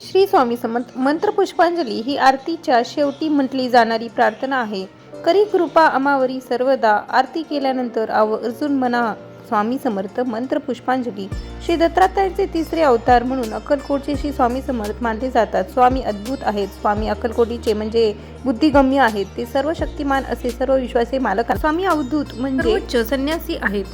श्री स्वामी समर्थ मंत्र पुष्पांजली ही आरतीच्या शेवटी म्हटली जाणारी प्रार्थना आहे. करी कृपा अमावरी सर्वदा. आरती केल्यानंतर आवर्जून म्हणा स्वामी समर्थ मंत्र पुष्पांजली. श्री दत्तात्रयाचे तिसरे अवतार म्हणून अक्कलकोटचे श्री स्वामी समर्थ मानले जातात. स्वामी अद्भुत आहेत. स्वामी अक्कलकोटीचे म्हणजे बुद्धिगम्य आहेत. ते सर्व शक्तिमान असे सर्व विश्वासे मालक स्वामी अवधूत म्हणजे संन्यासी आहेत.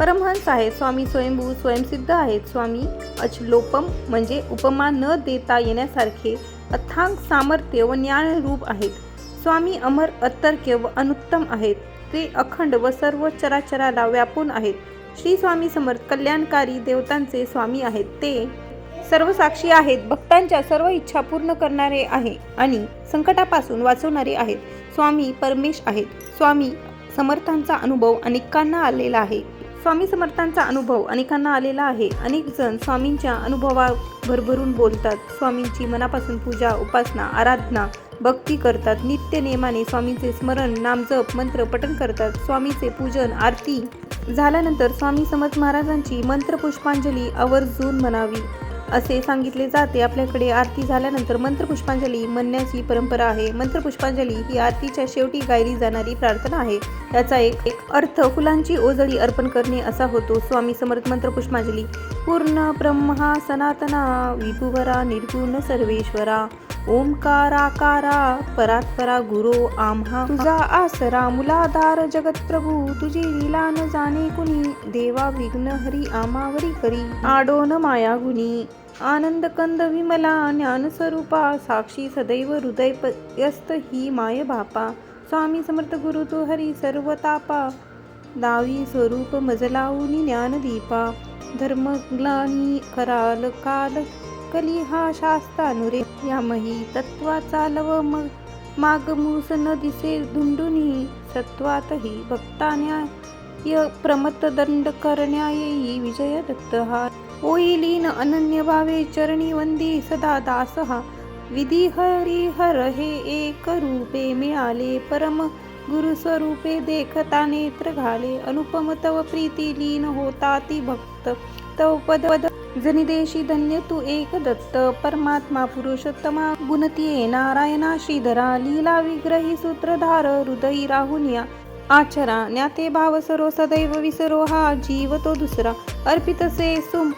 परमहंस आहेत स्वामी स्वयंभू स्वयंसिद्ध आहेत. स्वामी अचलोपम म्हणजे उपमा न देता येण्यासारखे अथांग सामर्थ्य व ज्ञानरूप आहेत. स्वामी अमर अतर्क्य व अनुत्तम आहेत. ते अखंड व सर्व चराचराला व्यापून आहेत. श्री स्वामी समर्थ कल्याणकारी देवतांचे स्वामी आहेत. ते सर्व साक्षी आहेत भक्तांच्या सर्व इच्छा पूर्ण करणारे आहे आणि संकटापासून वाचवणारे आहेत. स्वामी परमेश आहेत. स्वामी समर्थांचा अनुभव अनेकांना आलेला आहे. स्वामी समर्थांचा अनुभव अनेकांना आलेला आहे. अनेक जण स्वामींच्या अनुभवा भरभरून बोलतात. स्वामींची मनापासून पूजा उपासना आराधना भक्ती करतात. नित्य नेमाने स्वामींचे स्मरण नामजप मंत्र पठण करतात. स्वामीचे पूजन आरती झाल्यानंतर स्वामी समर्थ महाराजांची मंत्र पुष्पांजली आवर्जून म्हणावी. असे सांगितले जाते. आपल्याकडे आरती झाल्यानंतर मंत्र पुष्पांजली म्हणण्याची परंपरा आहे. मंत्र पुष्पांजली ही आरतीच्या शेवटी गायली जाणारी प्रार्थना आहे. याचा एक एक अर्थ फुलांची ओजळी अर्पण करणे असा होतो. स्वामी समर्थ मंत्र पुष्पांजली पूर्ण ब्रह्मा सनातना विभुवरा निर्गुण सर्वेश्वरा. ओंकाराकारा परात्परा गुरो आम्हा. तुझा आसरा मुलाधार जगत्प्रभू तुझी लीला न जाणे कुणी. देवा विघ्न हरी आमावरी करी. आडोन माया गुणी आनंद कंद विमला ज्ञान स्वरूपा साक्षी सदैव हृदय यस्त ही माय बापा. स्वामी समर्थ गुरु तू हरी सर्व तापा दावी स्वरूप मजलाऊनी ज्ञानदीपा. धर्मग्लानी कराल काल कली हा शास्त्रानुरे यामही तत्वाचा लव मग. मागमूस न दिसे धुंडूनही सत्वातही भक्तान्या य प्रमत दंड करण्या येई विजय दत्त हा. ओईलीन अनन्य भावे चरणी वंदी सदा दास हा विधी हरी हर हे एक रूपे मिळाले परम गुरुस्वरूपे देखता नेत्र घाले अनुपम तव प्रीती लीन होता ती भक्त. तव पद जनिदेशी धन्य तू एक दत्त. परमात्मा पुरुषोत्तमा गुणतीये नारायणा श्रीधरा लीला विग्रही सूत्रधार हृदयी राहुनिया. आचरा ज्ञाते भाव सरो सदैव विसरो हा जीव तो दुसरा. अर्पितसे सुम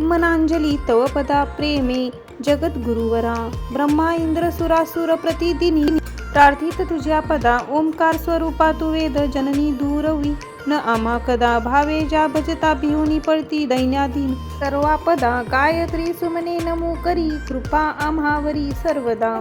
मनांजली तव पदा प्रेमे जगत गुरुवरा ब्रह्मा इंद्र सुरासुर प्रतिदिनी. प्रार्थित तुझ्या पदा ओंकार स्वरूपा तू वेद जननी दूरवी न आम्हा कदा भावे ज्या भजता भिवणी पळती दैन्याधीन. सर्वा पदा गायत्री सुमने नमो करी. कृपा आम्हावरी सर्वदा.